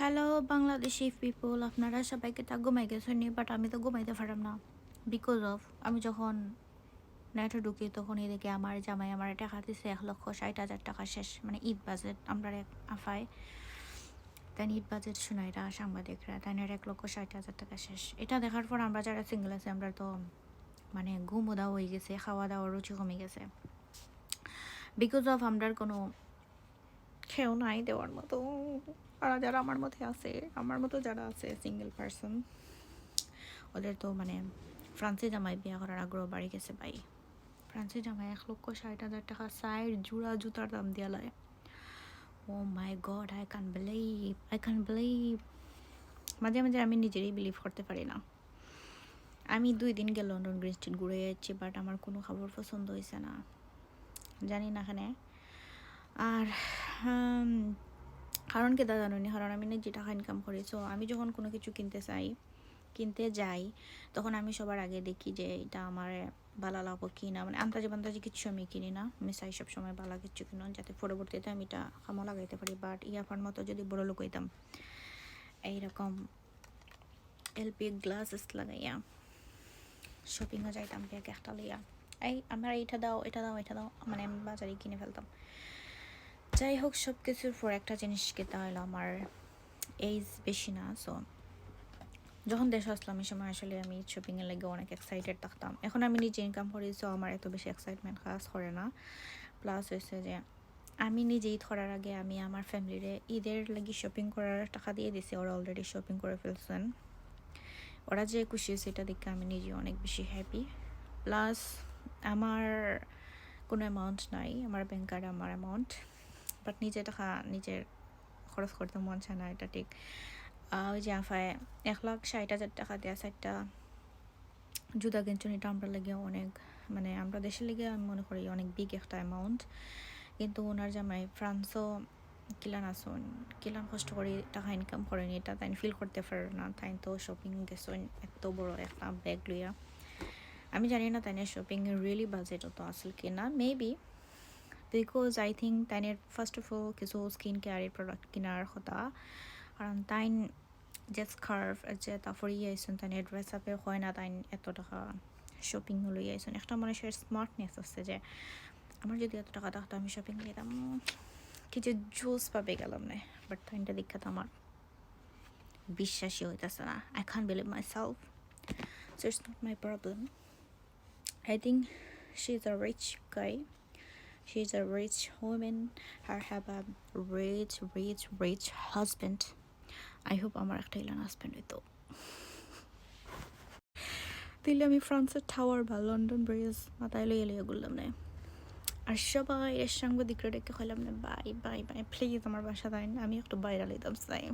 Hello Bangladeshi people আপনারা সবাইকে তা ঘুমাই গেছেন বাট আমি তো ঘুমাইতে পারলাম না। বিকজ অফ আমি যখন নেটে ঢুকি, তখন এদিকে আমার জামাই আমার টাকা দিচ্ছে এক লক্ষ ষাট হাজার টাকা শেষ। মানে ঈদ বাজেট আমরা এক আফায়। তাই ঈদ বাজেট শোনাইরা সাংবাদিকরা তাই এক লক্ষ ষাট হাজার টাকা শেষ। এটা দেখার পর আমরা যারা সিঙ্গেল আছে, আমরা তো মানে ঘুমও দাওয়া হয়ে গেছে, খাওয়া দাওয়ার রুচি কমে গেছে। বিকজ অফ আমরার কোনো খেয়েও নাই দেওয়ার মতো। আর যারা আমার মধ্যে আছে, আমার মতো যারা আছে সিঙ্গেল পার্সন ওদের তো মানে ফ্রান্সে জামাই বিয়া করার আগ্রহ বাড়ি গেছে ভাই। ফ্রান্সে জামাই এক লক্ষ ষাট হাজার টাকা সাইড জুড়া জুতার দাম দিয়া লয়। ও my god I can believe I can believe মাঝে মাঝে আমি নিজেরই বিলিভ করতে পারি না। আমি দুই দিন গিয়ে লন্ডন গ্রিন স্ট্রিট ঘুরে যাচ্ছি বাট আমার কোনো খাবার পছন্দ হয়েছে না। জানি না এখানে। আর কারণ কি দাদা জানি কারণ আমি নিজে টাকা ইনকাম করি সো আমি যখন কোনো কিছু কিনতে চাই, কিনতে যাই, তখন আমি সবার আগে দেখি যে এটা আমার ভালো লাগবো কি না মানে আন্দাজে বান্দাজে কিছু আমি কিনি না, আমি চাই সব সময় ভালো কিছু কিনো যাতে পরবর্তীতে আমি এটা কামো লাগাইতে পারি। বাট ইয়ারফোন মতো যদি বড় লোক হইতাম, এইরকম এলপি গ্লাসেস লাগাইয়া শপিংও যাইতাম ব্যাগ একটা লইয়া, এই আমার এইটা দাও, এটা দাও এটা দাও মানে আমি বাজারে কিনে ফেলতাম। যাই হোক সব কিছুর পর একটা জিনিস কিনতে হলো আমার এইজ বেশি না সো যখন দেশে আসলাম, এই সময় আসলে আমি শপিংয়ের লেগে অনেক এক্সাইটেড থাকতাম। এখন আমি নিজে ইনকাম করি সো আমার এত বেশি এক্সাইটমেন্ট কাজ করে না। প্লাস হয়েছে যে আমি নিজে ঈদ করার আগে আমি আমার ফ্যামিলিরে ঈদের লাগি শপিং করার টাকা দিয়ে দিছি, ওরা অলরেডি শপিং করে ফেলছেন। ওরা যে খুশি হয়েছে, এটা দেখে আমি নিজে অনেক বেশি হ্যাপি প্লাস আমার কোনো অ্যামাউন্ট নাই, আমার ব্যাংকারে আমার অ্যামাউন্ট বাট নিজে টাকা নিজের খরচ করতে মন চায় না, এটা ঠিক। ওই যে আফায় এক লাখ ষাট হাজার টাকা দেওয়া চারটা কিনছেন এটা আমরা লেগে অনেক মানে আমরা দেশের লেগে আমি মনে করি অনেক বিগ একটা অ্যামাউন্ট কিন্তু ওনার জামাই ফ্রান্সও কিলান আসুন কিলান কষ্ট করে টাকা ইনকাম করেনি, এটা তাই ফিল করতে পারে না, তাই তো শপিং গেছেন এত বড় একটা ব্যাগ লইয়া। আমি জানি না তাই না শপিং রিয়েলি বাজেট অত আসল কিনা মেবি বিকজ আই থিঙ্ক তাইনের ফার্স্ট অফ অল কিছু স্কিন কেয়ারের প্রোডাক্ট কেনার কথা। কারণ তাইন যে স্কার্ফ যে ইয়ে আইসুন তাইনের ড্রেস আপে হয় না, তাইন এত টাকা শপিং লই আইসুন একটা মানুষের স্মার্টনেস আছে যে, আমার যদি এত টাকা থাকতো আমি শপিং নিতাম কিছু জুস পাবে গেলাম না বাট তাইনটা দীক্ষাত আমার বিশ্বাসই হইতেছে না। I can believe myself so it's not my problem I think she's a rich guy. She's a rich woman. Her have a rich, rich, rich husband. I hope আমার একটা ইলান হাজব্যান্ড হইতো দিলে আমি ফ্রান্সের টাওয়ার বা লন্ডন ব্রিজ মাথায় লইয়ে লইয়ে ঘুরলাম না আর সবাই এর সাংবাদিকরা ডেকে হইলাম না বাই বাই বাই প্লিজ আমার বাসা দেন আমি একটু বাইরে লইতাম চাই